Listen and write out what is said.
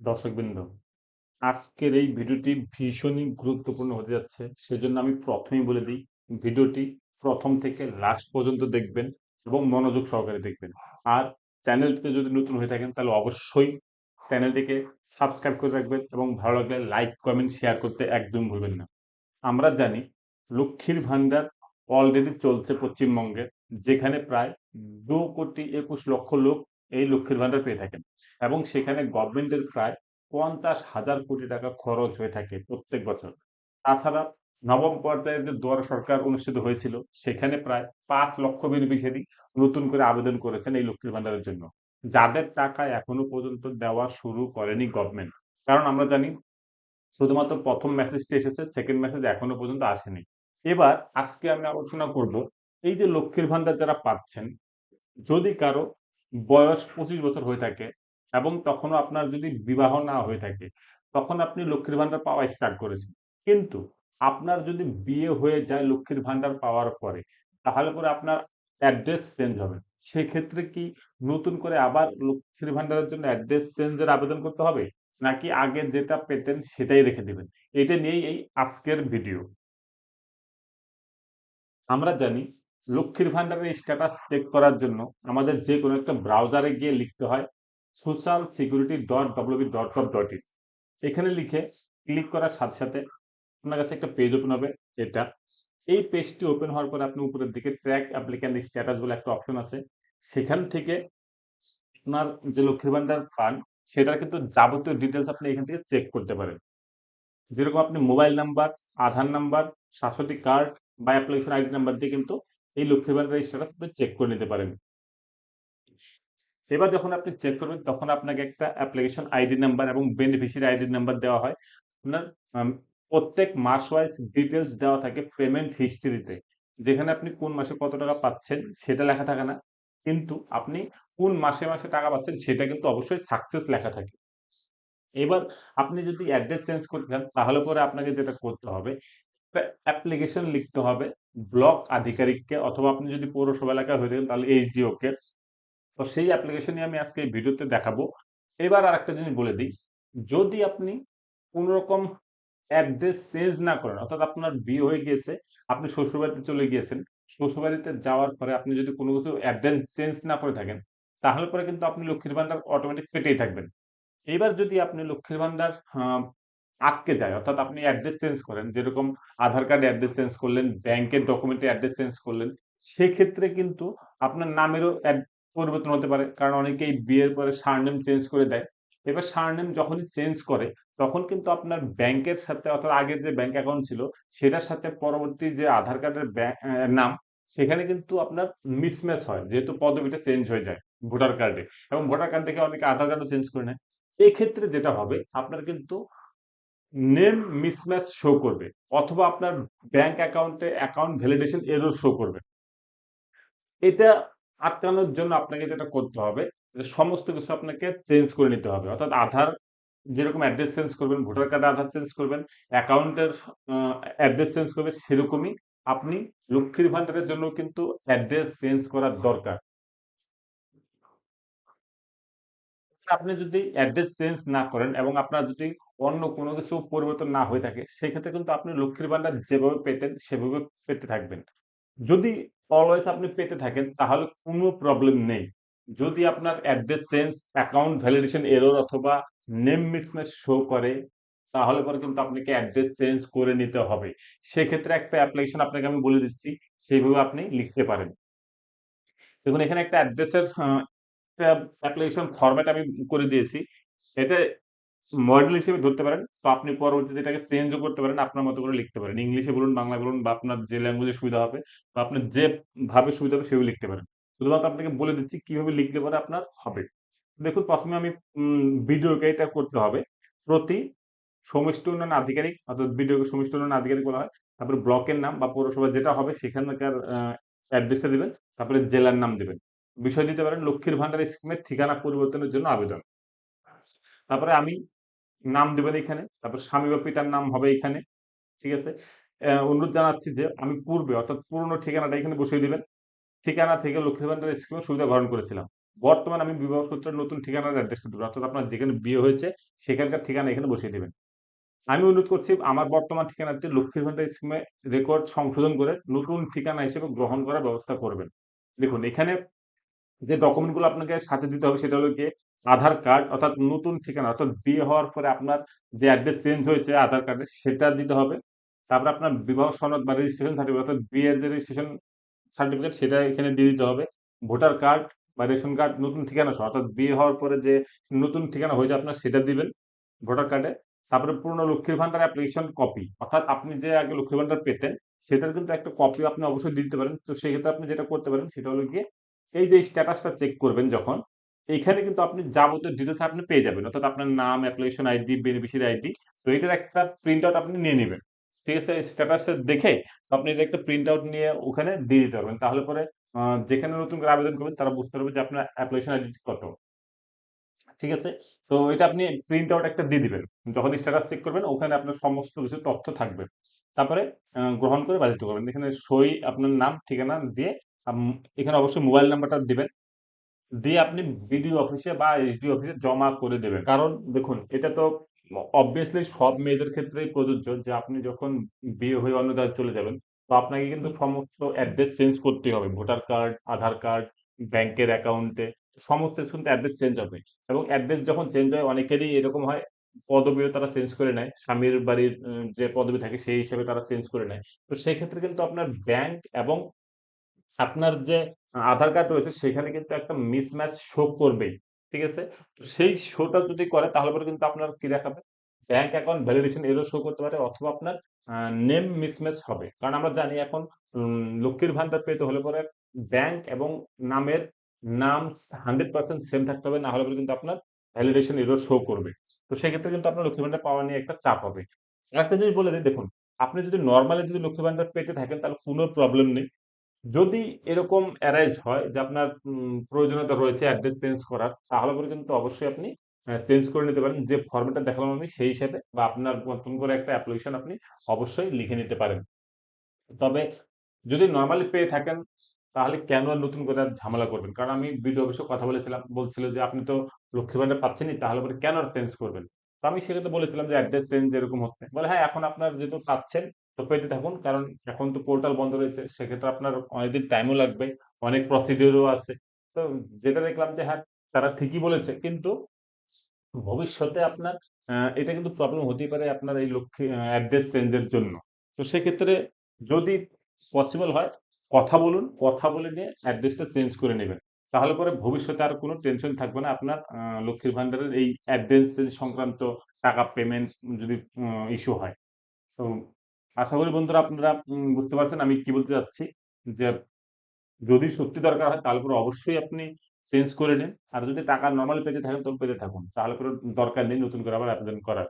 দর্শকবৃন্দ, আজকের এই ভিডিওটি ভীষণই গুরুত্বপূর্ণ হতে যাচ্ছে। সেজন্য আমি প্রথমেই বলে দিই, ভিডিওটি প্রথম থেকে লাস্ট পর্যন্ত দেখবেন এবং মনোযোগ সহকারে দেখবেন। আর চ্যানেলটিতে যদি নতুন হয়ে থাকেন তাহলে অবশ্যই চ্যানেলটিকে সাবস্ক্রাইব করে রাখবেন এবং ভালো লাগলে লাইক, কমেন্ট, শেয়ার করতে একদম ভুলবেন না। আমরা জানি লক্ষ্মীর ভান্ডার অলরেডি চলছে পশ্চিমবঙ্গে, যেখানে প্রায় দু কোটি একুশ লক্ষ লোক এই লক্ষ্মীর ভান্ডার পেয়ে থাকেন এবং সেখানে গভর্নমেন্টের প্রায় ৫০,০০০ কোটি টাকা খরচ হয়ে থাকে প্রত্যেক বছর। তাছাড়া নবম পর্যায়ে যে দুয়ারে সরকার অনুষ্ঠিত হয়েছিল, সেখানে প্রায় পাঁচ লক্ষ বেনিফিশিয়ারি নতুন করে আবেদন করেছেন এই লক্ষ্মীর ভান্ডারের জন্য। যাদের টাকা এখনও পর্যন্ত দেওয়া শুরু করেনি গভর্নমেন্ট। কারণ আমরা জানি শুধুমাত্র ১ম মেসেজটি এসেছে, সেকেন্ড মেসেজ এখনও পর্যন্ত আসেনি। এবার আজকে আমি আলোচনা করব, এই যে লক্ষ্মীর ভান্ডার যারা পাচ্ছেন, যদি কারও বয়স ২৫ বছর হয়ে থাকে এবং তখনও আপনার যদি বিবাহ না হয়ে থাকে, তখন আপনি লক্ষ্মীর ভান্ডার পাওয়া স্টার্ট করেছেন। কিন্তু আপনার যদি বিয়ে হয়ে যায় লক্ষ্মীর ভান্ডার পাওয়ার পরে, তাহলে পরে আপনার অ্যাড্রেস চেঞ্জ হবে। সেক্ষেত্রে কি নতুন করে আবার লক্ষ্মীর ভান্ডারের জন্য অ্যাড্রেস চেঞ্জের আবেদন করতে হবে? নাকি আগে যেটা পেতেন সেটাই রেখে দিবেন? এটা নিয়েই এই আজকের ভিডিও। আমরা জানি লক্ষ্মীর ভান্ডারের স্ট্যাটাস চেক করার জন্য আমাদের যেকোনো একটা ব্রাউজারে গিয়ে লিখতে হয় socialsecurity.wb.gov.in এখানে লিখে ক্লিক করার সাথে, সাথে আপনার কাছে একটা পেজ ওপেন হবে এটা। এই পেজটি ওপেন হওয়ার পরে আপনি উপরের দিকে ট্র্যাক অ্যাপ্লিক্যান্ট স্ট্যাটাস বলে একটা অপশন আছে। সেখান থেকে আপনার যে লক্ষ্মীর ভান্ডার পান, সেটার কিন্তু যাবতীয় ডিটেলস আপনি এখান থেকে চেক করতে পারেন। যেরকম আপনি mobile number, Aadhaar number, Swasthya Sathi card বা অ্যাপ্লিকেশন আইডি নাম্বার দিয়ে কিন্তু এই লক্ষ্মীর ভান্ডারের স্ট্যাটাস আপনি চেক করে নিতে পারেন। এবার যখন আপনি চেক করবেন তখন আপনাকে একটা অ্যাপ্লিকেশন আইডি নাম্বার এবং বেনিফিশিয়ারি আইডি নাম্বার দেওয়া হয়। আপনার প্রত্যেক মাস ওয়াইজ ডিটেইলস দেওয়া থাকে পেমেন্ট হিস্ট্রিতে। যেখানে আপনি কোন মাসে কত টাকা পাচ্ছেন সেটা লেখা থাকে না। কিন্তু আপনি কোন মাসে, মাসে টাকা পাচ্ছেন সেটা কিন্তু অবশ্যই সাকসেস লেখা থাকে। এবার আপনি যদি অ্যাড্রেস চেঞ্জ করতে চান তাহলে পরে আপনাকে যেটা করতে হবে, অ্যাপ্লিকেশন লিখতে হবে ব্লক আধিকারিককে অথবা আপনি যদি পৌরসভা এলাকায় হয়ে থাকেন তাহলে এইচডিও কে। তো সেই অ্যাপ্লিকেশনই আমি আজকে এই ভিডিওতে দেখাবো। এবার আরেকটা জিনিস বলে দিই, যদি আপনি কোন রকম অ্যাড্রেস চেঞ্জ না করেন, অর্থাৎ আপনার বিয়ে হয়ে গিয়েছে, আপনি শ্বশুরবাড়িতে চলে গিয়েছেন। শ্বশুরবাড়িতে যাওয়ার পরে আপনি যদি কোনো কিছু অ্যাড্রেস চেঞ্জ না করে থাকেন, তাহলে পরে কিন্তু আপনি লক্ষ্মীর ভান্ডার অটোমেটিক পেতেই থাকবেন। এবার যদি আপনি লক্ষ্মীর ভান্ডার আটকে যায়, অর্থাৎ আপনি অ্যাড্রেস চেঞ্জ করেন, যেরকম আধার কার্ডে অ্যাড্রেস চেঞ্জ করলেন, ব্যাংকের ডকুমেন্টে অ্যাড্রেস চেঞ্জ করলেন, সেক্ষেত্রে কিন্তু আপনার নামেরও পরিবর্তন হতে পারে। কারণ অনেকেই বিয়ের পরে সারনেম চেঞ্জ করে দেয়। এবার সারনেম যখনই চেঞ্জ করে, তখন কিন্তু আপনার ব্যাংকের সাথে অর্থাৎ আগের যে ব্যাংক অ্যাকাউন্ট ছিল, সেটার সাথে পরবর্তী যে আধার কার্ডের নাম, সেখানে কিন্তু আপনার মিসম্যাচ হয়। যেহেতু পদবিটা চেঞ্জ হয়ে যায় ভোটার কার্ডে এবং ভোটার কার্ড থেকে অনেকে আধার কার্ডও চেঞ্জ করে নেয়। এক্ষেত্রে যেটা হবে আপনার কিন্তু নেম মিসম্যাচ শো করবে অথবা আপনার ব্যাংক অ্যাকাউন্টে অ্যাকাউন্ট ভ্যালিডেশন এরও শো করবে। এটা আটকানোর জন্য আপনাকে যেটা করতে হবে, সমস্ত কিছু আপনাকে চেঞ্জ করে নিতে হবে। অর্থাৎ আধার যেরকম অ্যাড্রেস চেঞ্জ করবেন, ভোটার কার্ডে আধার চেঞ্জ করবেন, অ্যাকাউন্টের অ্যাড্রেস চেঞ্জ করবেন, সেরকমই আপনি লক্ষ্মীর ভান্ডারের জন্য কিন্তু অ্যাড্রেস চেঞ্জ করার দরকার। আপনি যদি অ্যাড্রেস চেঞ্জ না করেন এবং আপনার যদি অন্য কোনো কিছু পরিবর্তন না হয়ে থাকে, সেক্ষেত্রে কিন্তু আপনি লক্ষ্মীর ভান্ডার যেভাবে পেতেন সেভাবে পেতে থাকবেন। যদি অলওয়েজ আপনি পেতে থাকেন তাহলে কোনো প্রবলেম নেই। যদি আপনার address change, account validation error অথবা নেম মিসম্যাচ শো করে, তাহলে পরে কিন্তু আপনাকে অ্যাড্রেস চেঞ্জ করে নিতে হবে। সেক্ষেত্রে একটা অ্যাপ্লিকেশন আপনাকে আমি বলে দিচ্ছি, সেইভাবে আপনি লিখতে পারেন। দেখুন এখানে একটা অ্যাড্রেসের অ্যাপ্লিকেশন ফরম্যাট আমি করে দিয়েছি। এটা মডেল হিসেবে ধরতে পারেন। তো আপনি পরবর্তীতে এটাকে চেঞ্জও করতে পারেন, আপনার মতো করে লিখতে পারেন। ইংলিশে বলুন, বাংলা বলুন বা আপনার যে ল্যাঙ্গুয়েজে সুবিধা হবে বা আপনার যেভাবে সুবিধা হবে সেভাবে লিখতে পারেন। শুধুমাত্র আপনাকে বলে দিচ্ছি কীভাবে লিখলে পরে আপনার হবে। দেখুন প্রথমে আমি উম বিডিওকে এটা করতে হবে। প্রতি সমষ্টি উন্নয়ন আধিকারিক অর্থাৎ বিডিওকে সমষ্টি উন্নয়ন আধিকারিক বলা হয়। তারপরে ব্লকের নাম বা পৌরসভা যেটা হবে সেখানকার অ্যাড্রেসটা দিবেন। তারপরে জেলার নাম দেবেন বিষয় দিতে পারেন লক্ষ্মীর ভান্ডার স্কিমের ঠিকানা পরিবর্তনের জন্য আবেদন। তারপরে আমি নাম দেবেন এখানে। তারপর স্বামী বা পিতার নাম হবে এখানে। ঠিক আছে? অনুরোধ জানাচ্ছি যে আমি পূর্বে, অর্থাৎ পুরনো ঠিকানাটা এখানে বসিয়ে দিবেন। ঠিকানা থেকে লক্ষ্মীর ভান্ডার স্কিমের সুবিধা গ্রহণ করেছিলাম। বর্তমানে আমি বিবাহ সূত্রে নতুন ঠিকানার অ্যাড্রেসটা দেবো অর্থাৎ আপনার যেখানে বিয়ে হয়েছে, সেখানকার ঠিকানা এখানে বসিয়ে দিবেন। আমি অনুরোধ করছি, আমার বর্তমান ঠিকানাটি লক্ষ্মীর ভান্ডার স্কিমে রেকর্ড সংশোধন করে নতুন ঠিকানা হিসেবে গ্রহণ করার ব্যবস্থা করবেন। দেখুন, এখানে যে ডকুমেন্টগুলো আপনাকে সাথে দিতে হবে, সেটা হলো গিয়ে আধার কার্ড অর্থাৎ নতুন ঠিকানা অর্থাৎ বিয়ে হওয়ার পরে আপনার যে অ্যাড্রেস চেঞ্জ হয়েছে আধার কার্ডে সেটা দিতে হবে। তারপরে আপনার বিবাহ সনদ বা রেজিস্ট্রেশন সার্টিফিকেট অর্থাৎ বিয়ের যে রেজিস্ট্রেশন সার্টিফিকেট সেটা এখানে দিয়ে দিতে হবে। ভোটার কার্ড বা রেশন কার্ড নতুন ঠিকানা সহ অর্থাৎ বিয়ে হওয়ার পরে যে নতুন ঠিকানা হয়েছে আপনার সেটা দিবেন ভোটার কার্ডে। তারপরে পুরনো লক্ষ্মীর ভান্ডার অ্যাপ্লিকেশন কপি অর্থাৎ আপনি যে আগে লক্ষ্মীর ভান্ডার পেতেন সেটার কিন্তু একটা কপি আপনি অবশ্যই দিতে পারেন। তো সেক্ষেত্রে আপনি যেটা করতে পারেন সেটা হলো গিয়ে এই যে স্ট্যাটাসটা চেক করবেন যখন এইখানে কিন্তু আপনি যাবতীয় ডিটেইলস আপনি পেয়ে যাবেন। অর্থাৎ আপনার নাম, অ্যাপ্লিকেশন আইডি, বেনিফিশিয়ারি আইডি। তো এটার একটা প্রিন্ট আউট আপনি নিয়ে নেবেন? স্ট্যাটাসে দেখে আপনি এটা একটা প্রিন্ট আউট নিয়ে ওখানে দিয়ে দিতে পারবেন। তাহলে পরে যেখানে নতুন করে আবেদন করবেন তারা বুঝতে পারবে যে আপনার অ্যাপ্লিকেশন আইডি কত। ঠিক আছে? তো এটা আপনি প্রিন্ট আউট একটা দিয়ে দিবেন। যখন স্ট্যাটাস চেক করবেন ওখানে আপনার সমস্ত কিছু তথ্য থাকবে। তারপরে গ্রহণ করে বাধিত করবেন। এখানে সই, আপনার নাম, ঠিকানা দিয়ে এখানে অবশ্যই মোবাইল নাম্বারটা দিবেন। দিয়ে আপনি বিডিও অফিসে বা এসডিও অফিসে জমা করে দেবেন। কারণ দেখুন এটা তো অবভিয়াসলি সব মেয়েদের ক্ষেত্রেই প্রযোজ্য যে আপনি যখন বিয়ে হয়ে অন্য জায়গায় চলে যাবেন, তো আপনাকে কিন্তু সমস্ত অ্যাড্রেস চেঞ্জ করতেই হবে। ভোটার কার্ড, আধার কার্ড, ব্যাংকের অ্যাকাউন্টে সমস্ত কিছু কিন্তু অ্যাড্রেস চেঞ্জ হবে। এবং অ্যাড্রেস যখন চেঞ্জ হয় অনেকেরই এরকম হয় পদবিও তারা চেঞ্জ করে নেয়। স্বামীর বাড়ির যে পদবি থাকে সেই হিসেবে তারা চেঞ্জ করে নেয়। তো সেক্ষেত্রে কিন্তু আপনার ব্যাংক এবং আপনার যে আধার কার্ড রয়েছে সেখানে কিন্তু একটা মিসম্যাচ শো করবেই। ঠিক আছে? সেই শোটা যদি করে তাহলে পরে কিন্তু আপনার কি দেখাবে? ব্যাংক অ্যাকাউন্ট ভ্যালিডেশন এরও শো করতে পারে অথবা আপনার নেম মিসম্যাচ হবে। কারণ আমরা জানি এখন লক্ষ্মীর ভান্ডার পেতে হলে পরে ব্যাংক এবং নামের নাম 100% সেম থাকতে হবে। না হলে পরে কিন্তু আপনার ভ্যালিডেশন এরও শো করবে। তো সেক্ষেত্রে কিন্তু আপনার লক্ষ্মীর ভান্ডার পাওয়া নিয়ে একটা চাপ হবে। একটা জিনিস বলে দেই দেখুন, আপনি যদি নর্মালি যদি লক্ষ্মীর ভান্ডার পেতে থাকেন তাহলে কোনো প্রবলেম নেই। যদি এরকম অ্যারাইজ হয় যে আপনার প্রয়োজনীয়তা রয়েছে অ্যাড্রেস চেঞ্জ করার, তাহলে পরে কিন্তু অবশ্যই আপনি চেঞ্জ করে নিতে পারেন। যে ফরমেটটা দেখালাম আমি সেই হিসাবে বা আপনার নতুন করে একটা অ্যাপ্লিকেশন আপনি অবশ্যই লিখে নিতে পারেন। তবে যদি নর্মালি পেয়ে থাকেন তাহলে কেন আর নতুন করে আর ঝামেলা করবেন? কারণ আমি বিডিও অফিসে কথা বলেছিলাম। বলছিল যে আপনি তো লক্ষ্মীর ভান্ডার পাচ্ছেনই তাহলে পরে কেন আর চেঞ্জ করবেন? তো আমি সেক্ষেত্রে বলেছিলাম যে অ্যাড্রেস চেঞ্জ এরকম হচ্ছে। বলে হ্যাঁ, এখন আপনার যেহেতু পাচ্ছেন তো পেতে থাকুন। কারণ এখন তো পোর্টাল বন্ধ রয়েছে। সেক্ষেত্রে আপনার অনেকদিন টাইমও লাগবে। অনেক প্রসিডিউর ও আছে। তো যেটা দেখলাম যে হ্যাঁ, তারা ঠিকই বলেছে। কিন্তু ভবিষ্যতে আপনার এটা কিন্তু প্রবলেম হতেই পারে আপনার এই লক্ষ্মী আ অ্যাড্রেস চেঞ্জের জন্য। তো সেক্ষেত্রে যদি পসিবল হয় কথা বলুন। কথা বলে নিয়ে অ্যাড্রেসটা চেঞ্জ করে নেবেন তাহলে পরে ভবিষ্যতে আর কোনো টেনশন থাকবে না আপনার লক্ষ্মীর ভান্ডারের এই অ্যাড্রেস চেঞ্জ সংক্রান্ত টাকা পেমেন্ট যদি ইস্যু হয়। তো আশা করি বন্ধুরা আপনারা বুঝতে পারছেন আমি কি বলতে চাচ্ছি। যে যদি সত্যি দরকার হয় তাহলে অবশ্যই আপনি চেঞ্জ করে নিন। আর যদি টাকা নর্মাল পেতে থাকেন তখন পেতে থাকুন। তাহলে দরকার নেই নতুন করে আবার আবেদন করার।